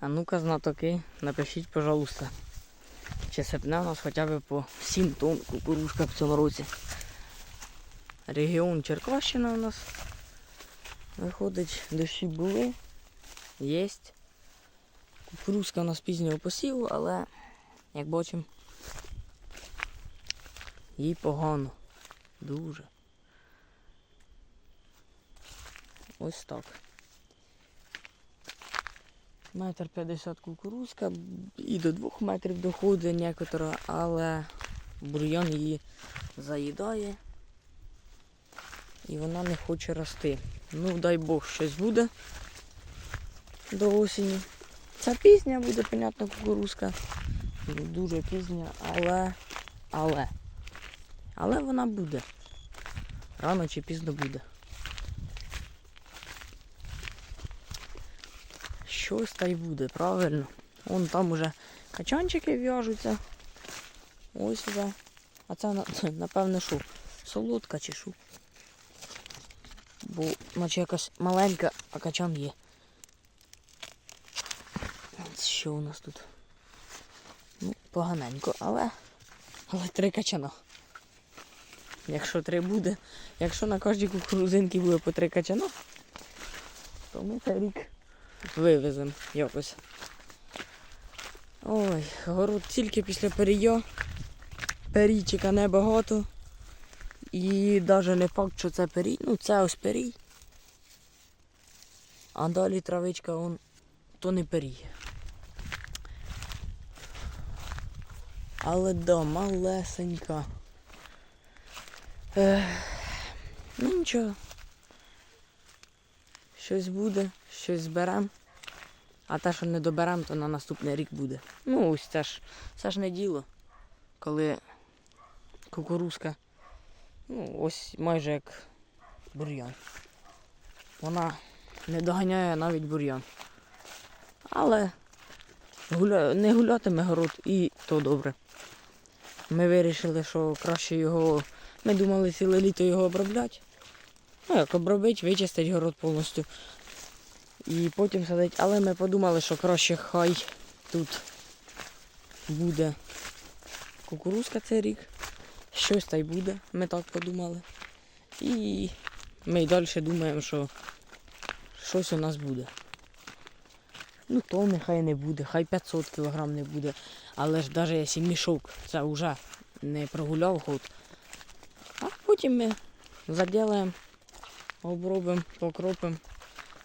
А ну-ка, знатоки, напишіть, пожалуйста. Чи сипне у нас хоча б по 7 тонн кукурузка в цьому році. Регіон Черкащина у нас. Виходить, дощі були. Єсть. Кукурузка у нас пізнього посіву, але, як бачимо, їй погано. Дуже. Ось так. Метр п'ятдесят кукурузка і до двох метрів доходить некотора, але бур'ян її заїдає і вона не хоче рости. Ну, дай Бог, щось буде до осені. Ця пізня буде, понятно, кукурузка. Ну, Дуже пізня, але. Але. Але вона буде. Рано чи пізно буде. Щось та й буде, правильно. Вон там уже качанчики в'яжуться. Ось уже. А це на- напевно що? Солодка чи що? Бо наче якась маленька, а качан є. Що у нас тут? Ну, поганенько, але. Але три качана. Якщо три буде, якщо на кожній кукурузинці буде по три качана, то ми цей рік вивеземо якось. Ой, город тільки після перійо. Перійчика небагато. І навіть не факт, що це перій. Ну це ось перій. А далі травичка он, то не перій. Але да, малесенька. Ех, ну нічого. Щось буде, щось зберемо. А те, що не доберемо, то на наступний рік буде. Ну, ось це ж, це ж не діло, коли кукурузка, ну, ось майже як бур'ян. Вона не доганяє навіть бур'ян. Але гуля... не гулятиме город і то добре. Ми вирішили, що краще його. Ми думали ціле літо його обробляти. Ну, як обробити, вичистити город повністю. І потім садити. Але ми подумали, що краще хай тут буде кукурузка цей рік. Щось та й буде, ми так подумали. І ми й далі думаємо, що щось у нас буде. Ну, то нехай не буде, хай 500 кг не буде. Але ж навіть якщо мішок, це вже не прогуляв ход. А потім ми заділаємо, обробимо, покропимо.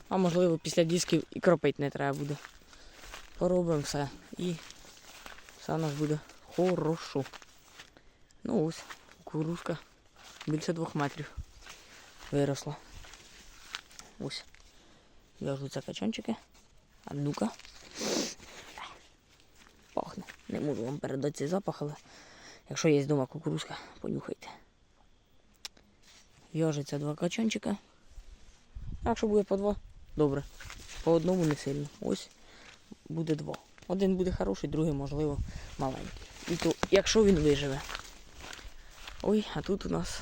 А можливо після дисків і кропити не треба буде. Поробимо все і все у нас буде хорошо. Ну ось, кукурузка більше двох метрів виросла. Ось. В'яжуться качанчики. А ну-ка. Пахне. Не можу вам передати цей запах, але якщо є вдома кукурузка, понюхайте. В'яжеться два качанчика. Якщо буде по два, добре. По одному не сильно. Ось буде два. Один буде хороший, другий, можливо, маленький. І то, якщо він виживе. Ой, а тут у нас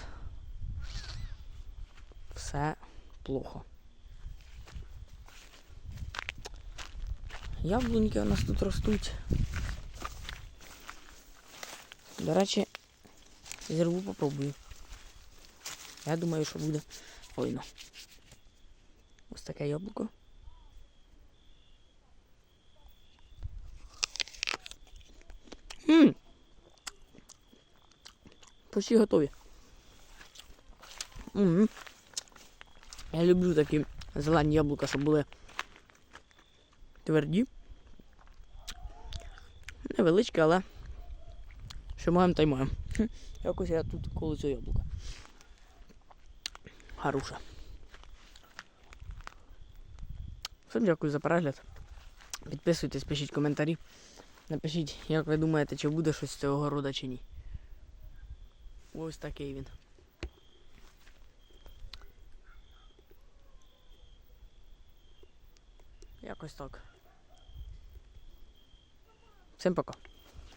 все плохо. Яблуньки у нас тут ростуть. До речі, зірву попробую. Я думаю, що буде файно. Ось таке яблуко. Ммм. Почти готові. Ммм. Я люблю такі зелені яблука, щоб були тверді. Невеличкі, але що маємо, та й маємо. Якось я тут цього яблука. Хороше. Всім дякую за перегляд. Підписуйтесь, пишіть коментарі. Напишіть, як ви думаєте, чи буде щось з цього города чи ні. Ось такий він. Якось так. Всім пока.